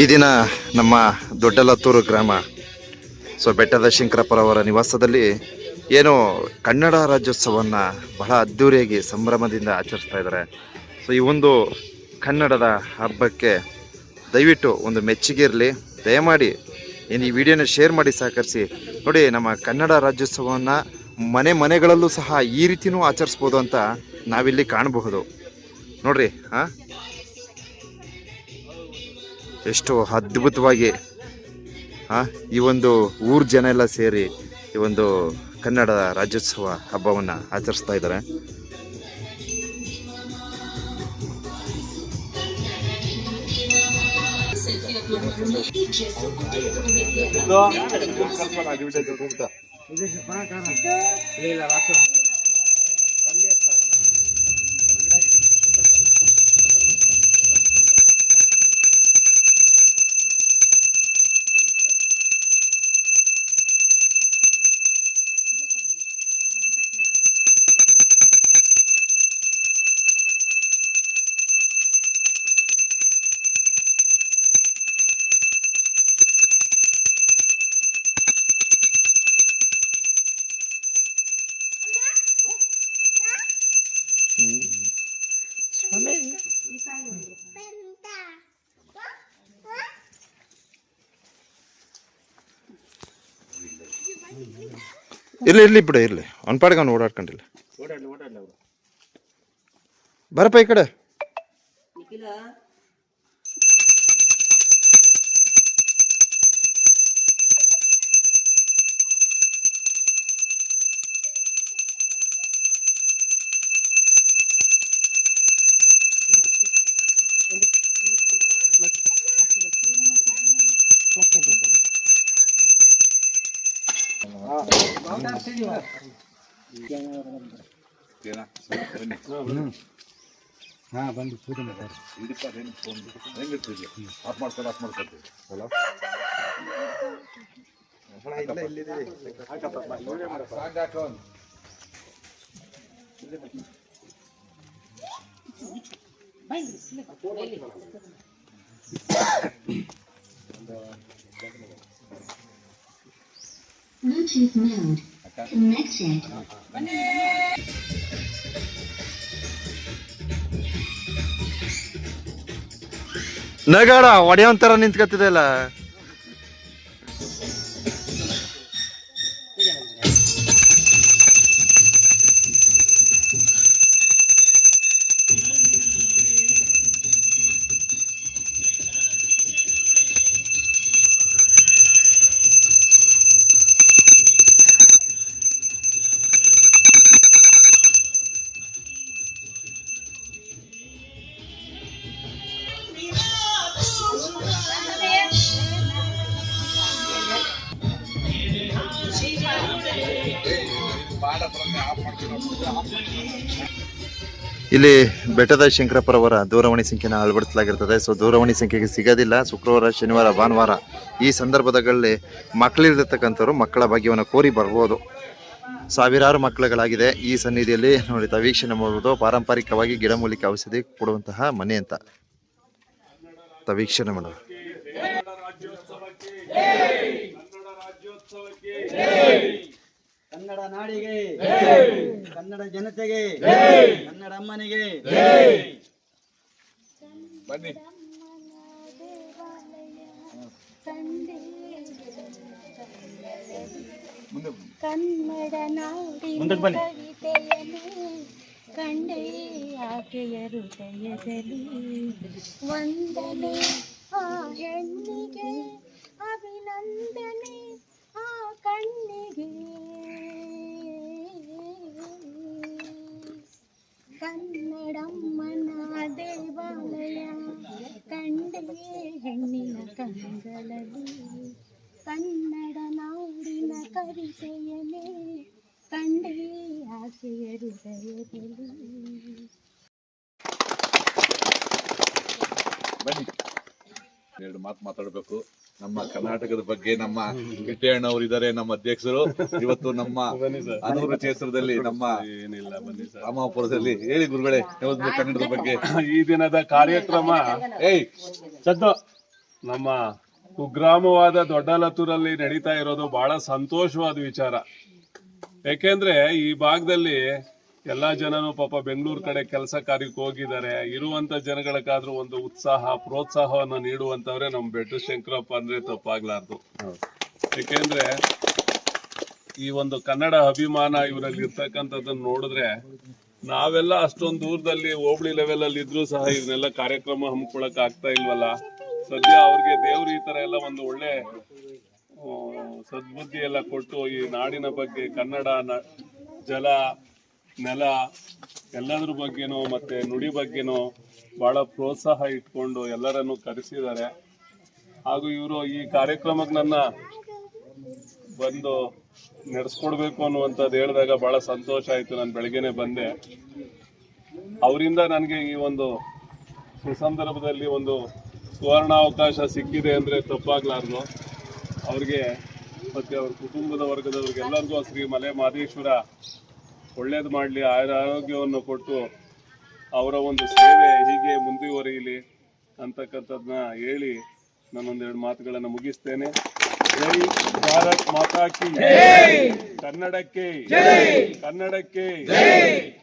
ಈ ದಿನ ನಮ್ಮ ದೊಡ್ಡಲತ್ತೂರು ಗ್ರಾಮ, ಸೊ ಬೆಟ್ಟದ ಶಂಕರಪ್ಪರವರ ನಿವಾಸದಲ್ಲಿ ಏನು ಕನ್ನಡ ರಾಜ್ಯೋತ್ಸವವನ್ನು ಬಹಳ ಅದ್ಧೂರಿಯಾಗಿ ಸಂಭ್ರಮದಿಂದ ಆಚರಿಸ್ತಾ ಇದ್ದಾರೆ. ಸೊ ಈ ಒಂದು ಕನ್ನಡದ ಹಬ್ಬಕ್ಕೆ ದಯವಿಟ್ಟು ಒಂದು ಮೆಚ್ಚುಗೆ ಇರಲಿ. ದಯಮಾಡಿ ಏನು ಈ ವಿಡಿಯೋನ ಶೇರ್ ಮಾಡಿ ಸಹಕರಿಸಿ. ನೋಡಿ, ನಮ್ಮ ಕನ್ನಡ ರಾಜ್ಯೋತ್ಸವವನ್ನು ಮನೆ ಮನೆಗಳಲ್ಲೂ ಸಹ ಈ ರೀತಿಯೂ ಆಚರಿಸ್ಬೋದು ಅಂತ ನಾವಿಲ್ಲಿ ಕಾಣಬಹುದು. ನೋಡ್ರಿ ಹಾ ಎಷ್ಟು ಅದ್ಭುತವಾಗಿ ಆ, ಈ ಒಂದು ಊರ್ ಜನ ಎಲ್ಲ ಸೇರಿ ಈ ಒಂದು ಕನ್ನಡ ರಾಜ್ಯೋತ್ಸವ ಹಬ್ಬವನ್ನು ಆಚರಿಸ್ತಾ ಇದ್ದಾರೆ. ಇರ್ಲಿ ಇರ್ಲಿ ಬಿಡು ಇರ್ಲಿ. ಅವ್ನ ಪಾಡಿಗೆ ಅವ್ನು ಓಡಾಡ್ಕೊಂಡಿಲ್ಲ. ಬರಪ್ಪ ಈ ಕಡೆ. ಹಾ ಬಂದು ಪೂಜೆ ಮಾಡ್ತಾರೆ ಆಫ್ ಮಾಡ್ತಾರೆ ಆಫ್ ಮಾಡ್ತಾರೆ ಅಲ್ಲ ಒಂದು Bluetooth mode. Connected. ನಗಾಡ ಒಡೆಯೋನ್ ಥರ ನಿಂತ್ಕೊತಿದೆ ಇಲ್ಲಿ ಬೆಟ್ಟದ ಶಂಕರಪ್ಪರವರ ದೂರವಾಣಿ ಸಂಖ್ಯೆನ ಅಳವಡಿಸಲಾಗಿರ್ತದೆ. ಸೊ ದೂರವಾಣಿ ಸಂಖ್ಯೆಗೆ ಸಿಗೋದಿಲ್ಲ. ಶುಕ್ರವಾರ, ಶನಿವಾರ, ಭಾನುವಾರ ಈ ಸಂದರ್ಭದಲ್ಲಿ ಮಕ್ಕಳಿರ್ತಕ್ಕಂಥವ್ರು ಮಕ್ಕಳ ಭಾಗ್ಯವನ್ನು ಕೋರಿ ಬರ್ಬೋದು. ಸಾವಿರಾರು ಮಕ್ಕಳುಗಳಾಗಿದೆ. ಈ ಸನ್ನಿಧಿಯಲ್ಲಿ ನೋಡಿ ವೀಕ್ಷಣೆ ಮಾಡ್ಬೋದು ಪಾರಂಪರಿಕವಾಗಿ ಗಿಡಮೂಲಿಕೆ ಔಷಧಿ ಕೊಡುವಂತಹ ಮನೆ ಅಂತ. ವೀಕ್ಷಣೆ ಮಾಡೋದು ಕನ್ನಡ ನಾಡಿಗೆ ಕನ್ನಡ ಜನತೆಗೆ ಕನ್ನಡ ಅಮ್ಮನಿಗೆ. ಕನ್ನಡ ನಾಡಿ ಮುಂದಕ್ಕೆ ಬನ್ನಿ. ಕವಿತೆಯನು ಕಂಡೇ ಆಕೆಯ ಹೃದಯದಲ್ಲಿ ವಂದನೆ ಆ ಹೆಣ್ಣಿಗೆ ಅಭಿನಂದನೆ ಆ ಕಣ್ಣಿಗೆ ಕನ್ನಡಮ್ಮನ ದೇವಾಲಯ ಕಂಡೆ ಹೆಣ್ಣಿನ ಕಂಗಳಲ್ಲಿ ಕನ್ನಡ ನಾಡಿನ ಕವಿತೆಯನೇ ಕಂಡೆ ಆಸೆಯ ಹೃದಯದಲ್ಲಿ ಬನ್ನಿ. ಎರಡು ಮಾತು ಮಾತಾಡಬೇಕು. ನಮ್ಮ ಕರ್ನಾಟಕದ ಬಗ್ಗೆ ನಮ್ಮ ಕಿಟ್ಟಣ್ಣವರು ಇದ್ದಾರೆ ನಮ್ಮ ಅಧ್ಯಕ್ಷರು. ಇವತ್ತು ನಮ್ಮ ಅನೂರು ಕ್ಷೇತ್ರದಲ್ಲಿ ನಮ್ಮ ರಾಮಾಪುರದಲ್ಲಿ ಹೇಳಿ ಗುರುಗಳೇ ಯಾವ್ದು ಕನ್ನಡದ ಬಗ್ಗೆ? ಈ ದಿನದ ಕಾರ್ಯಕ್ರಮ. ಏಯ್! ಸದ್ದು ನಮ್ಮ ಕುಗ್ರಾಮವಾದ ದೊಡ್ಡಲತ್ತೂರಲ್ಲಿ ನಡೀತಾ ಇರೋದು ಬಹಳ ಸಂತೋಷವಾದ ವಿಚಾರ. ಯಾಕೆಂದ್ರೆ ಈ ಭಾಗದಲ್ಲಿ ಎಲ್ಲಾ ಜನನು ಪಾಪ ಬೆಂಗಳೂರು ಕಡೆ ಕೆಲಸ ಕಾರ್ಯಕ್ಕೆ ಹೋಗಿದ್ದಾರೆ. ಇರುವಂತ ಜನಗಳಿಗಾದ್ರೂ ಒಂದು ಉತ್ಸಾಹ, ಪ್ರೋತ್ಸಾಹವನ್ನು ನೀಡುವಂತವ್ರೆ ನಮ್ಮ ಬೆಟ್ಟು ಶಂಕರಪ್ಪ ಅಂದ್ರೆ ತಪ್ಪಾಗ್ಲಾರ್ದು. ಯಾಕೆಂದ್ರೆ ಈ ಒಂದು ಕನ್ನಡ ಅಭಿಮಾನ ಇವರಲ್ಲಿ ಇರ್ತಕ್ಕಂಥದ್ದನ್ನ ನೋಡಿದ್ರೆ ನಾವೆಲ್ಲ ಅಷ್ಟೊಂದು ದೂರದಲ್ಲಿ ಹೋಬಳಿ ಲೆವೆಲ್ ಅಲ್ಲಿ ಇದ್ರೂ ಸಹ ಇದನ್ನೆಲ್ಲ ಕಾರ್ಯಕ್ರಮ ಹಮ್ಮಿಕೊಳಕ್ ಆಗ್ತಾ ಇಲ್ವಲ್ಲ? ಸದ್ಯ ಅವ್ರಿಗೆ ದೇವ್ರ ಈ ತರ ಎಲ್ಲ ಒಂದು ಒಳ್ಳೆ ಸದ್ಬುದ್ಧಿ ಎಲ್ಲ ಕೊಟ್ಟು ಈ ನಾಡಿನ ಬಗ್ಗೆ ಕನ್ನಡ ಜಲ ನೆಲ ಎಲ್ಲದ್ರ ಬಗ್ಗೆನೂ ಮತ್ತೆ ನುಡಿ ಬಗ್ಗೆನೂ ಬಹಳ ಪ್ರೋತ್ಸಾಹ ಇಟ್ಕೊಂಡು ಎಲ್ಲರನ್ನು ಕರೆಸಿದ್ದಾರೆ. ಹಾಗೂ ಇವರು ಈ ಕಾರ್ಯಕ್ರಮಕ್ಕೆ ನನ್ನ ಬಂದು ನಡೆಸ್ಕೊಡ್ಬೇಕು ಅನ್ನುವಂಥದ್ದು ಹೇಳಿದಾಗ ಬಹಳ ಸಂತೋಷ ಆಯಿತು. ನಾನು ಬೆಳಗ್ಗೆನೆ ಬಂದೆ. ಅವರಿಂದ ನನಗೆ ಈ ಒಂದು ಸುಸಂದರ್ಭದಲ್ಲಿ ಒಂದು ಸುವರ್ಣಾವಕಾಶ ಸಿಕ್ಕಿದೆ ಅಂದರೆ ತಪ್ಪಾಗ್ಲಾರ್ದು. ಅವ್ರಿಗೆ ಮತ್ತು ಅವ್ರ ಕುಟುಂಬದ ವರ್ಗದವ್ರಿಗೆಲ್ಲರಿಗೂ ಶ್ರೀ ಮಲೆ ಮಾದೇಶ್ವರ ಒಳ್ಳೇದು ಮಾಡಲಿ ಆಯುರ ಆರೋಗ್ಯವನ್ನು ಕೊಟ್ಟು ಅವರ ಒಂದು ಸೇವೆ ಹೀಗೆ ಮುಂದುವರಿಯಲಿ ಅಂತಕ್ಕಂಥದ್ದನ್ನ ಹೇಳಿ ನಾನೊಂದೆರಡು ಮಾತುಗಳನ್ನು ಮುಗಿಸ್ತೇನೆ. ಜೈ ಭಾರತ್ ಮಾತಾ ಕಿ ಕನ್ನಡಕ್ಕೆ ಕನ್ನಡಕ್ಕೆ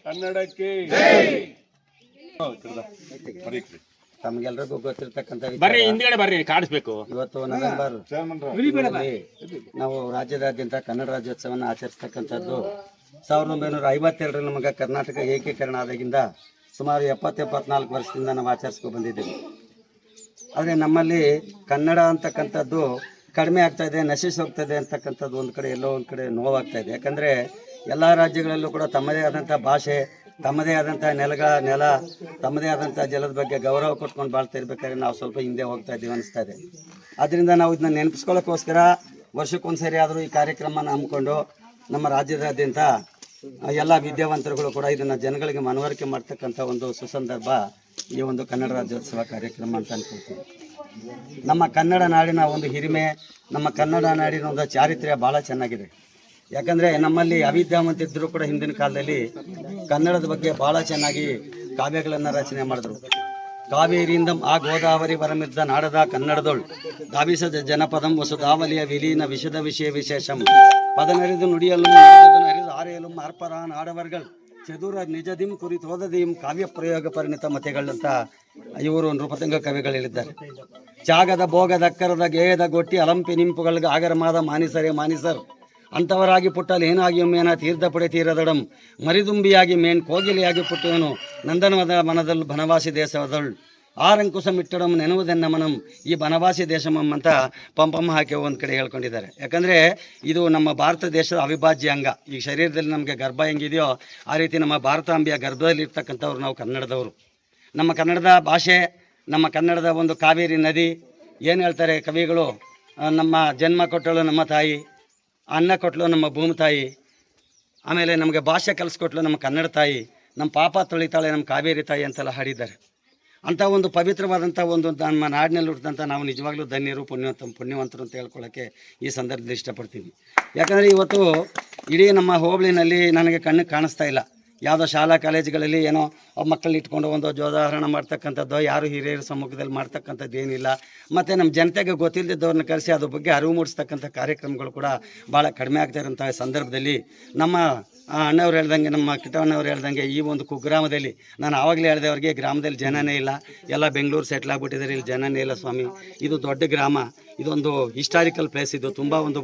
ಕನ್ನಡಕ್ಕೆ ತಮ್ಗೆಲ್ರಿಗೂ ಗೊತ್ತಿರ್ತಕ್ಕಂಥ ಬರ್ರಿ ಹಿಂದ್ಗಡೆ ಬರ್ರಿ ಕಾಣಿಸ್ಬೇಕು. ಇವತ್ತು ನವೆಂಬರ್ ನಾವು ರಾಜ್ಯದಾದ್ಯಂತ ಕನ್ನಡ ರಾಜ್ಯೋತ್ಸವನ ಆಚರಿಸ್ತಕ್ಕಂಥದ್ದು ಸಾವಿರದ ಒಂಬೈನೂರ ಐವತ್ತೆರಡರಲ್ಲಿ ನಮಗೆ ಕರ್ನಾಟಕ ಏಕೀಕರಣ ಆದಾಗಿಂದ ಸುಮಾರು ಎಪ್ಪತ್ತು ಎಪ್ಪತ್ನಾಲ್ಕು ವರ್ಷದಿಂದ ನಾವು ಆಚರಿಸ್ಕೊಂಡು ಬಂದಿದ್ದೀವಿ. ಆದರೆ ನಮ್ಮಲ್ಲಿ ಕನ್ನಡ ಅಂತಕ್ಕಂಥದ್ದು ಕಡಿಮೆ ಆಗ್ತಾ ಇದೆ ನಶಿಸಿ ಹೋಗ್ತಾ ಇದೆ ಅಂತಕ್ಕಂಥದ್ದು ಒಂದು ಕಡೆ, ಎಲ್ಲೋ ಒಂದು ಕಡೆ ನೋವಾಗ್ತಾ ಇದೆ. ಯಾಕಂದರೆ ಎಲ್ಲ ರಾಜ್ಯಗಳಲ್ಲೂ ಕೂಡ ತಮ್ಮದೇ ಆದಂಥ ಭಾಷೆ, ತಮ್ಮದೇ ಆದಂಥ ನೆಲಗಳ ನೆಲ, ತಮ್ಮದೇ ಆದಂಥ ಜಲದ ಬಗ್ಗೆ ಗೌರವ ಕೊಟ್ಕೊಂಡು ಬಾಳ್ತಾ ಇರ್ಬೇಕಾದ್ರೆ ನಾವು ಸ್ವಲ್ಪ ಹಿಂದೆ ಹೋಗ್ತಾ ಇದ್ದೀವಿ ಅನಿಸ್ತಾ ಇದೆ. ಅದರಿಂದ ನಾವು ಇದನ್ನ ನೆನಪಿಸ್ಕೊಳ್ಳೋಕ್ಕೋಸ್ಕರ ವರ್ಷಕ್ಕೊಂದ್ಸರಿ ಆದರೂ ಈ ಕಾರ್ಯಕ್ರಮನ ಹಮ್ಮಿಕೊಂಡು ನಮ್ಮ ರಾಜ್ಯದಾದ್ಯಂತ ಎಲ್ಲ ವಿದ್ಯಾವಂತರುಗಳು ಕೂಡ ಇದನ್ನು ಜನಗಳಿಗೆ ಮನವರಿಕೆ ಮಾಡ್ತಕ್ಕಂಥ ಒಂದು ಸುಸಂದರ್ಭ ಈ ಒಂದು ಕನ್ನಡ ರಾಜ್ಯೋತ್ಸವ ಕಾರ್ಯಕ್ರಮ ಅಂತ ಅನ್ಕೊಳ್ತೀವಿ ನಮ್ಮ ಕನ್ನಡ ನಾಡಿನ ಒಂದು ಹಿರಿಮೆ, ನಮ್ಮ ಕನ್ನಡ ನಾಡಿನ ಒಂದು ಚಾರಿತ್ರ್ಯ ಭಾಳ ಚೆನ್ನಾಗಿದೆ. ಯಾಕಂದರೆ ನಮ್ಮಲ್ಲಿ ಅವಿದ್ಯಾವಂತಿದ್ದರೂ ಕೂಡ ಹಿಂದಿನ ಕಾಲದಲ್ಲಿ ಕನ್ನಡದ ಬಗ್ಗೆ ಭಾಳ ಚೆನ್ನಾಗಿ ಕಾವ್ಯಗಳನ್ನು ರಚನೆ ಮಾಡಿದ್ರು. ಕಾವೇರಿಯಿಂದ ಆ ಗೋದಾವರಿ ವರಮಿದ್ದ ನಾಡದ ಕನ್ನಡದೊಳ್ ಧಾವಿಸದ ಜನಪದಂ ವಸುಧಾವಲಿಯ ವಿಲೀನ ವಿಷದ ವಿಷಯ ವಿಶೇಷಂ. ಪದನರಿದು ನುಡಿಯಲು ಅರಿದು ಆರೆಯಲು ಮಾರ್ಪರ ನಾಡವರ್ಗಳು. ಚದುರ ನಿಜದಿಂ ಕುರಿತು ಓದದಿಂ, ಕಾವ್ಯ ಪ್ರಯೋಗ ಪರಿಣಿತ ಮತೆಗಳಂತ ಇವರು ನೃಪತಂಗ ಕವಿಗಳು ಜಾಗದ ಭೋಗದ ಅಕ್ಕರದ ಗೇಯದ ಗೊಟ್ಟಿ ಅಲಂಪಿ ನಿಂಪುಗಳಿಗೆ ಆಗರಮಾದ ಮಾನಿಸರೇ ಮಾನಿಸರ್. ಅಂಥವರಾಗಿ ಪುಟ್ಟಲು ಏನಾಗಿ ಮೇನ ತೀರ್ಥ ಪಡೆ ತೀರದಡಂ. ಮರಿದುಂಬಿಯಾಗಿ ಮೇನ್ ಕೋಗಿಲಿಯಾಗಿ ಪುಟ್ಟವನು ನಂದನವದ ಮನದಲ್ಲಿ ಬನವಾಸಿ ದೇಶದಳು ಆರಂಕುಶ ಇಟ್ಟಡಂ ನೆನವುದನ್ನ ಮನಂ ಈ ಬನವಾಸಿ ದೇಶಮಂ ಅಂತ ಪಂಪಮ್ಮ ಹಾಕಿ ಒಂದು ಕಡೆ ಹೇಳ್ಕೊಂಡಿದ್ದಾರೆ. ಯಾಕಂದರೆ ಇದು ನಮ್ಮ ಭಾರತ ದೇಶದ ಅವಿಭಾಜ್ಯ ಅಂಗ. ಈ ಶರೀರದಲ್ಲಿ ನಮಗೆ ಗರ್ಭ ಹೆಂಗಿದೆಯೋ ಆ ರೀತಿ ನಮ್ಮ ಭಾರತಾಂಬೆಯ ಗರ್ಭದಲ್ಲಿ ಇರ್ತಕ್ಕಂಥವ್ರು ನಾವು ಕನ್ನಡದವರು. ನಮ್ಮ ಕನ್ನಡದ ಭಾಷೆ, ನಮ್ಮ ಕನ್ನಡದ ಒಂದು ಕಾವೇರಿ ನದಿ, ಏನು ಹೇಳ್ತಾರೆ ಕವಿಗಳು? ನಮ್ಮ ಜನ್ಮ ಕೊಟ್ಟಳು ನಮ್ಮ ತಾಯಿ, ಅನ್ನ ಕೊಟ್ಟಳು ನಮ್ಮ ಭೂಮಿ ತಾಯಿ, ಆಮೇಲೆ ನಮಗೆ ಭಾಷೆ ಕಲಿಸ್ಕೊಟ್ಲು ನಮ್ಮ ಕನ್ನಡ ತಾಯಿ, ನಮ್ಮ ಪಾಪ ತೊಳಿತಾಳೆ ನಮ್ಮ ಕಾವೇರಿ ತಾಯಿ ಅಂತೆಲ್ಲ ಹಾಡಿದ್ದಾರೆ. ಅಂಥ ಒಂದು ಪವಿತ್ರವಾದಂಥ ಒಂದು ನಮ್ಮ ನಾಡಿನಲ್ಲಿ ಹುಟ್ಟಿದಂಥ ನಾವು ನಿಜವಾಗ್ಲೂ ಧನ್ಯರು, ಪುಣ್ಯವಂತ, ಪುಣ್ಯವಂತರು ಅಂತ ಹೇಳ್ಕೊಳ್ಳೋಕ್ಕೆ ಈ ಸಂದರ್ಭದಲ್ಲಿ ಇಷ್ಟಪಡ್ತೀನಿ. ಯಾಕಂದರೆ ಇವತ್ತು ಇಡೀ ನಮ್ಮ ಹೋಬಳಿನಲ್ಲಿ ನನಗೆ ಕಣ್ಣಿಗೆ ಕಾಣಿಸ್ತಾ ಇಲ್ಲ. ಯಾವುದೋ ಶಾಲಾ ಕಾಲೇಜುಗಳಲ್ಲಿ ಏನೋ ಮಕ್ಕಳನ್ನ ಇಟ್ಕೊಂಡು ಒಂದು ಜೋದಾಹರಣ ಮಾಡ್ತಕ್ಕಂಥದ್ದು, ಯಾರು ಹಿರಿಯರ ಸಮ್ಮುಖದಲ್ಲಿ ಮಾಡ್ತಕ್ಕಂಥದ್ದು ಏನಿಲ್ಲ. ಮತ್ತು ನಮ್ಮ ಜನತೆಗೆ ಗೊತ್ತಿಲ್ಲದಿದ್ದವ್ರನ್ನ ಕರೆಸಿ ಅದ್ರ ಬಗ್ಗೆ ಅರಿವು ಮೂಡಿಸ್ತಕ್ಕಂಥ ಕಾರ್ಯಕ್ರಮಗಳು ಕೂಡ ಭಾಳ ಕಡಿಮೆ ಆಗ್ತಾ ಇರೋಂಥ ಸಂದರ್ಭದಲ್ಲಿ ನಮ್ಮ ಅಣ್ಣವ್ರು ಹೇಳ್ದಂಗೆ, ನಮ್ಮ ಕಿಟ್ಟಣ್ಣವ್ರು ಹೇಳ್ದಂಗೆ ಈ ಒಂದು ಕುಗ್ರಾಮದಲ್ಲಿ ನಾನು ಆವಾಗಲೇ ಹೇಳಿದೆ ಅವ್ರಿಗೆ, ಗ್ರಾಮದಲ್ಲಿ ಜನನೇ ಇಲ್ಲ. ಎಲ್ಲ ಬೆಂಗಳೂರು ಸೆಟ್ಲ್ ಆಗಿಬಿಟ್ಟಿದ್ದಾರೆ, ಇಲ್ಲಿ ಜನನೇ ಇಲ್ಲ ಸ್ವಾಮಿ. ಇದು ದೊಡ್ಡ ಗ್ರಾಮ. ಇದೊಂದು ಹಿಸ್ಟಾರಿಕಲ್ ಪ್ಲೇಸ್ ಇದು. ತುಂಬ ಒಂದು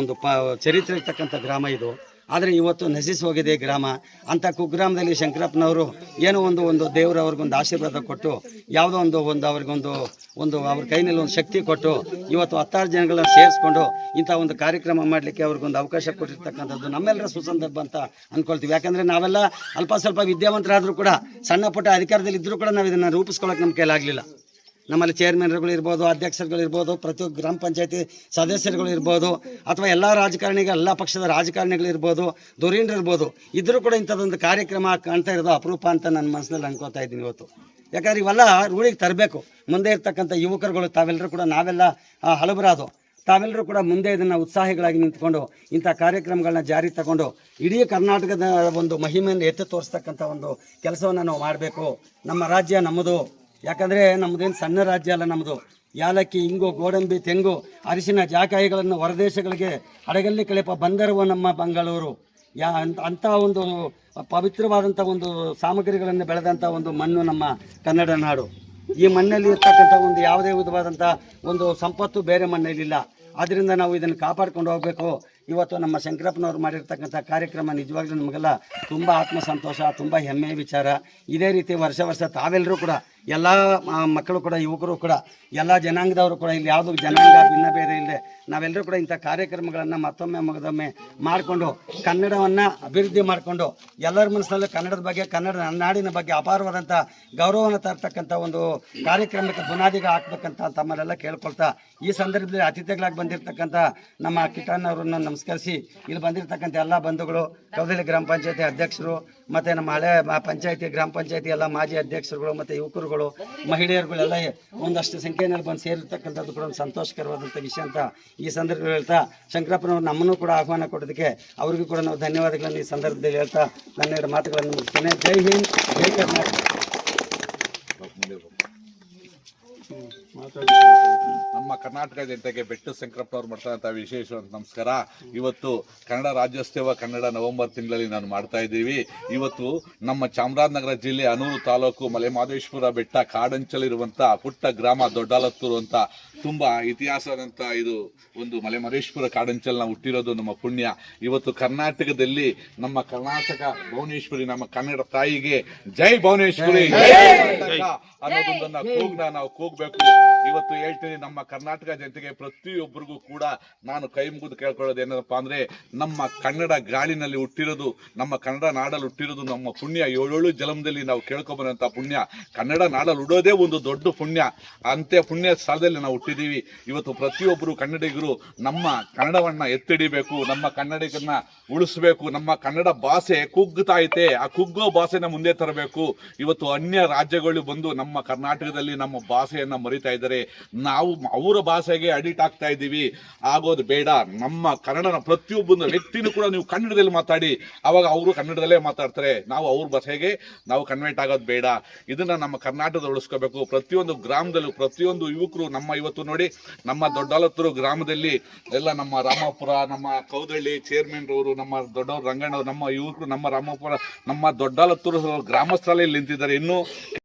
ಒಂದು ಪ, ಚರಿತ್ರೆ ಇರ್ತಕ್ಕಂಥ ಗ್ರಾಮ ಇದು. ಆದರೆ ಇವತ್ತು ನಶಿಸಿ ಹೋಗಿದೆ ಗ್ರಾಮ. ಅಂಥ ಕುಗ್ರಾಮದಲ್ಲಿ ಶಂಕರಪ್ಪನವರು ಏನೋ ಒಂದು ಒಂದು ದೇವರು ಅವ್ರಿಗೊಂದು ಆಶೀರ್ವಾದ ಕೊಟ್ಟು, ಯಾವುದೋ ಒಂದು ಒಂದು ಅವ್ರಿಗೊಂದು, ಒಂದು ಅವ್ರ ಕೈನಲ್ಲಿ ಒಂದು ಶಕ್ತಿ ಕೊಟ್ಟು, ಇವತ್ತು ಹತ್ತಾರು ಜನಗಳನ್ನ ಸೇರಿಸ್ಕೊಂಡು ಇಂಥ ಒಂದು ಕಾರ್ಯಕ್ರಮ ಮಾಡಲಿಕ್ಕೆ ಅವ್ರಿಗೊಂದು ಅವಕಾಶ ಕೊಟ್ಟಿರ್ತಕ್ಕಂಥದ್ದು ನಮ್ಮೆಲ್ಲರ ಸುಸಂದರ್ಭ ಅಂತ ಅಂದ್ಕೊಳ್ತೀವಿ ಯಾಕಂದರೆ ನಾವೆಲ್ಲ ಅಲ್ಪ ಸ್ವಲ್ಪ ವಿದ್ಯಾವಂತರಾದರೂ ಕೂಡ, ಸಣ್ಣ ಪುಟ್ಟ ಅಧಿಕಾರದಲ್ಲಿ ಇದ್ದರೂ ಕೂಡ ನಾವು ಇದನ್ನು ರೂಪಿಸ್ಕೊಳ್ಳೋಕೆ ನಮ್ಮ ಕೈಲಾಗಲಿಲ್ಲ. ನಮ್ಮಲ್ಲಿ ಚೇರ್ಮನ್ಗಳು ಇರ್ಬೋದು, ಅಧ್ಯಕ್ಷರುಗಳು ಇರ್ಬೋದು ಪ್ರತಿಯೊಬ್ಬ ಗ್ರಾಮ ಪಂಚಾಯತಿ ಸದಸ್ಯರುಗಳು ಇರ್ಬೋದು, ಅಥವಾ ಎಲ್ಲ ರಾಜಕಾರಣಿಗಳು ಎಲ್ಲ ಪಕ್ಷದ ರಾಜಕಾರಣಿಗಳು ಇರ್ಬೋದು ಇರ್ಬೋದು, ಇದ್ರೂ ಕೂಡ ಇಂಥದ್ದೊಂದು ಕಾರ್ಯಕ್ರಮ ಕಾಣ್ತಾ ಇರೋದು ಅಪರೂಪ ಅಂತ ನನ್ನ ಮನಸ್ಸಿನಲ್ಲಿ ಅನ್ಕೋತಾ ಇದ್ದೀನಿ ಇವತ್ತು. ಯಾಕಂದ್ರೆ ಇವೆಲ್ಲ ರೂಢಿಗೆ ತರಬೇಕು. ಮುಂದೆ ಇರ್ತಕ್ಕಂಥ ಯುವಕರುಗಳು ತಾವೆಲ್ಲರೂ ಕೂಡ ನಾವೆಲ್ಲ ಹಳಬರಾದು ತಾವೆಲ್ಲರೂ ಕೂಡ ಮುಂದೆ ಇದನ್ನು ಉತ್ಸಾಹಿಗಳಾಗಿ ನಿಂತ್ಕೊಂಡು, ಇಂಥ ಕಾರ್ಯಕ್ರಮಗಳನ್ನ ಜಾರಿ ತಗೊಂಡು, ಇಡೀ ಕರ್ನಾಟಕದ ಒಂದು ಮಹಿಮೆಯನ್ನು ಎತ್ತಿ ತೋರಿಸ್ತಕ್ಕಂಥ ಒಂದು ಕೆಲಸವನ್ನು ನಾವು ಮಾಡಬೇಕು. ನಮ್ಮ ರಾಜ್ಯ ನಮ್ಮದು. ಯಾಕಂದರೆ ನಮ್ಮದೇನು ಸಣ್ಣ ರಾಜ್ಯ ಅಲ್ಲ ನಮ್ಮದು ಯಾಲಕ್ಕಿ, ಇಂಗು, ಗೋಡಂಬಿ, ತೆಂಗು, ಅರಿಶಿನ, ಜಾಕಾಯಿಗಳನ್ನು ಹೊರದೇಶಗಳಿಗೆ ಹಡಗಲ್ಲಿ ಕಳೆಪ ಬಂದರುವ ನಮ್ಮ ಬೆಂಗಳೂರು. ಯಾ, ಅಂತ, ಅಂಥ ಒಂದು ಪವಿತ್ರವಾದಂಥ ಒಂದು ಸಾಮಗ್ರಿಗಳನ್ನು ಬೆಳೆದಂಥ ಒಂದು ಮಣ್ಣು ನಮ್ಮ ಕನ್ನಡ ನಾಡು. ಈ ಮಣ್ಣಲ್ಲಿ ಇರ್ತಕ್ಕಂಥ ಒಂದು ಯಾವುದೇ ವಿಧವಾದಂಥ ಒಂದು ಸಂಪತ್ತು ಬೇರೆ ಮಣ್ಣಲ್ಲಿಲ್ಲ. ಆದ್ದರಿಂದ ನಾವು ಇದನ್ನು ಕಾಪಾಡ್ಕೊಂಡು ಹೋಗಬೇಕು. ಇವತ್ತು ನಮ್ಮ ಶಂಕರಪ್ಪನವ್ರು ಮಾಡಿರ್ತಕ್ಕಂಥ ಕಾರ್ಯಕ್ರಮ ನಿಜವಾಗ್ಲೂ ನಮಗೆಲ್ಲ ತುಂಬ ಆತ್ಮಸಂತೋಷ, ತುಂಬ ಹೆಮ್ಮೆಯ ವಿಚಾರ. ಇದೇ ರೀತಿ ವರ್ಷ ವರ್ಷ ತಾವೆಲ್ಲರೂ ಕೂಡ ಎಲ್ಲ ಮಕ್ಕಳು ಕೂಡ, ಯುವಕರು ಕೂಡ, ಎಲ್ಲ ಜನಾಂಗದವರು ಕೂಡ ಇಲ್ಲಿ ಯಾವುದು ಜನಾಂಗ ಭಿನ್ನ ಬೇರೆ ಇಲ್ಲದೆ ನಾವೆಲ್ಲರೂ ಕೂಡ ಇಂಥ ಕಾರ್ಯಕ್ರಮಗಳನ್ನು ಮತ್ತೊಮ್ಮೆ ಮಗದೊಮ್ಮೆ ಮಾಡಿಕೊಂಡು, ಕನ್ನಡವನ್ನು ಅಭಿವೃದ್ಧಿ ಮಾಡಿಕೊಂಡು, ಎಲ್ಲರ ಮನಸ್ಸಿನಲ್ಲೂ ಕನ್ನಡದ ಬಗ್ಗೆ, ಕನ್ನಡ ನಾಡಿನ ಬಗ್ಗೆ ಅಪಾರವಾದಂಥ ಗೌರವವನ್ನು ತರ್ತಕ್ಕಂಥ ಒಂದು ಕಾರ್ಯಕ್ರಮಕ್ಕೆ ಬುನಾದಿಗೆ ಹಾಕ್ಬೇಕಂತ ತಮ್ಮಲ್ಲೆಲ್ಲ ಕೇಳ್ಕೊಳ್ತಾ, ಈ ಸಂದರ್ಭದಲ್ಲಿ ಅತಿಥಿಗಳಾಗಿ ಬಂದಿರತಕ್ಕಂಥ ನಮ್ಮ ಕಿಟನ್ ಅವರನ್ನು ನಮಸ್ಕರಿಸಿ, ಇಲ್ಲಿ ಬಂದಿರತಕ್ಕಂಥ ಎಲ್ಲ ಬಂಧುಗಳು ಕೌದಲಿ ಗ್ರಾಮ ಪಂಚಾಯತಿ ಅಧ್ಯಕ್ಷರು, ಮತ್ತು ನಮ್ಮ ಹಳೆ ಪಂಚಾಯತಿ, ಗ್ರಾಮ ಪಂಚಾಯತಿ ಎಲ್ಲ ಮಾಜಿ ಅಧ್ಯಕ್ಷರುಗಳು, ಮತ್ತು ಯುವಕರುಗಳು ಮಹಿಳೆಯರುಗಳೆಲ್ಲ ಒಂದಷ್ಟು ಸಂಖ್ಯೆಯಲ್ಲಿ ಬಂದು ಸೇರಿರ್ತಕ್ಕಂಥದ್ದು ಕೂಡ ಒಂದು ಸಂತೋಷಕರವಾದಂಥ ವಿಷಯ ಅಂತ ಈ ಸಂದರ್ಭದಲ್ಲಿ ಹೇಳ್ತಾ ಶಂಕರಪ್ಪನವರು ನಮ್ಮನ್ನು ಕೂಡ ಆಹ್ವಾನ ಕೊಡೋದಕ್ಕೆ ಅವರಿಗೂ ಕೂಡ ನಾವು ಧನ್ಯವಾದಗಳನ್ನು ಈ ಸಂದರ್ಭದಲ್ಲಿ ಹೇಳ್ತಾ ನನ್ನ ಮಾತುಗಳನ್ನು ಮುಗಿಸ್ತೇನೆ. ಜೈ ಹಿಂದ್, ಜೈ ಕರ್ನಾಟಕ. ನಮ್ಮ ಕರ್ನಾಟಕ ಜನತೆಗೆ ಬೆಟ್ಟ ಶಂಕರಪ್ಪನವ್ರು ಮಾಡ್ತಾ ವಿಶೇಷ ನಮಸ್ಕಾರ. ಇವತ್ತು ಕನ್ನಡ ರಾಜ್ಯೋತ್ಸವ ಕನ್ನಡ ನವೆಂಬರ್ ತಿಂಗಳಲ್ಲಿ ನಾನು ಮಾಡ್ತಾ ಇದ್ದೀವಿ. ಇವತ್ತು ನಮ್ಮ ಚಾಮರಾಜನಗರ ಜಿಲ್ಲೆ ಅನೂರು ತಾಲೂಕು ಮಲೆಮಾದೇಶ್ವರ ಬೆಟ್ಟ ಕಾಡಂಚಲಿರುವಂತ ಪುಟ್ಟ ಗ್ರಾಮ ದೊಡ್ಡಲತ್ತೂರು ಅಂತ ತುಂಬಾ ಇತಿಹಾಸದಂತ ಇದು ಒಂದು ಮಲೆಮಹದೇಶ್ವರ ಕಾಡಂಚಲ್ನ ಹುಟ್ಟಿರೋದು ನಮ್ಮ ಪುಣ್ಯ. ಇವತ್ತು ಕರ್ನಾಟಕದಲ್ಲಿ ನಮ್ಮ ಕರ್ನಾಟಕ ಭುವನೇಶ್ವರಿ ನಮ್ಮ ಕನ್ನಡ ತಾಯಿಗೆ ಜೈ ಭುವನೇಶ್ವರಿ. ಅನ್ನೋದೊಂದನ್ನ ಕೂಗ್ನ ನಾವು ಕೂಗ್ಬೇಕು. ಇವತ್ತು ಹೇಳ್ತೀನಿ, ನಮ್ಮ ಕರ್ನಾಟಕ ಜನತೆಗೆ ಪ್ರತಿಯೊಬ್ಬರಿಗೂ ಕೂಡ ನಾನು ಕೈ ಮುಗಿದು ಕೇಳ್ಕೊಳ್ಳೋದು ಏನಪ್ಪ ಅಂದ್ರೆ, ನಮ್ಮ ಕನ್ನಡ ಗಾಳಿನಲ್ಲಿ ಹುಟ್ಟಿರೋದು, ನಮ್ಮ ಕನ್ನಡ ನಾಡಲ್ಲಿ ಹುಟ್ಟಿರೋದು ನಮ್ಮ ಪುಣ್ಯ. ಏಳೇಳು ಜಲಮದಲ್ಲಿ ನಾವು ಕೇಳ್ಕೊಬಂದಂತ ಪುಣ್ಯ. ಕನ್ನಡ ನಾಡಲ್ಲಿ ಉಡೋದೇ ಒಂದು ದೊಡ್ಡ ಪುಣ್ಯ. ಅಂತೆ ಪುಣ್ಯ ಸ್ಥಳದಲ್ಲಿ ನಾವು ಹುಟ್ಟಿದೀವಿ. ಇವತ್ತು ಪ್ರತಿಯೊಬ್ಬರು ಕನ್ನಡಿಗರು ನಮ್ಮ ಕನ್ನಡವನ್ನ ಎತ್ತಿಡಿಬೇಕು, ನಮ್ಮ ಕನ್ನಡಿಗರನ್ನ ಉಳಿಸ್ಬೇಕು, ನಮ್ಮ ಕನ್ನಡ ಭಾಷೆ ಕುಗ್ಗುತ್ತಾ ಐತೆ. ಆ ಕುಗ್ಗೋ ಭಾಷೆನ ಮುಂದೆ ತರಬೇಕು. ಇವತ್ತು ಅನ್ಯ ರಾಜ್ಯಗಳು ಬಂದು ನಮ್ಮ ಕರ್ನಾಟಕದಲ್ಲಿ ನಮ್ಮ ಭಾಷೆಯನ್ನ ಮರಿತಾ ಇದ್ದಾರೆ. ನಾವು ಅವರ ಭಾಷೆಗೆ ಅಡಿಟ್ ಆಗ್ತಾ ಇದ್ದೀವಿ. ಆಗೋದು ಬೇಡ. ನಮ್ಮ ಕನ್ನಡನ ಪ್ರತಿಯೊಬ್ಬನ ವ್ಯಕ್ತಿನೂ ಕೂಡ ನೀವು ಕನ್ನಡದಲ್ಲಿ ಮಾತಾಡಿ. ಅವಾಗ ಅವರು ಕನ್ನಡದಲ್ಲೇ ಮಾತಾಡ್ತಾರೆ. ನಾವು ಅವ್ರ ಭಾಷೆಗೆ ನಾವು ಕನ್ವರ್ಟ್ ಆಗೋದು ಬೇಡ. ಇದನ್ನ ನಮ್ಮ ಕರ್ನಾಟಕದ ಉಳಿಸ್ಕೋಬೇಕು. ಪ್ರತಿಯೊಂದು ಗ್ರಾಮದಲ್ಲೂ ಪ್ರತಿಯೊಂದು ಯುವಕರು ನಮ್ಮ ಇವತ್ತು ನೋಡಿ, ನಮ್ಮ ದೊಡ್ಡಾಲತ್ತೂರು ಗ್ರಾಮದಲ್ಲಿ ಎಲ್ಲ ನಮ್ಮ ರಾಮಾಪುರ, ನಮ್ಮ ಕೌದಳ್ಳಿ ಚೇರ್ಮನ್ ರವರು, ನಮ್ಮ ದೊಡ್ಡವರು ರಂಗಣ್ಣವರು, ನಮ್ಮ ಯುವಕರು, ನಮ್ಮ ರಾಮಾಪುರ, ನಮ್ಮ ದೊಡ್ಡಾಲತ್ತೂರು ಗ್ರಾಮಸ್ಥರಲ್ಲಿ ನಿಂತಿದ್ದಾರೆ. ಇನ್ನು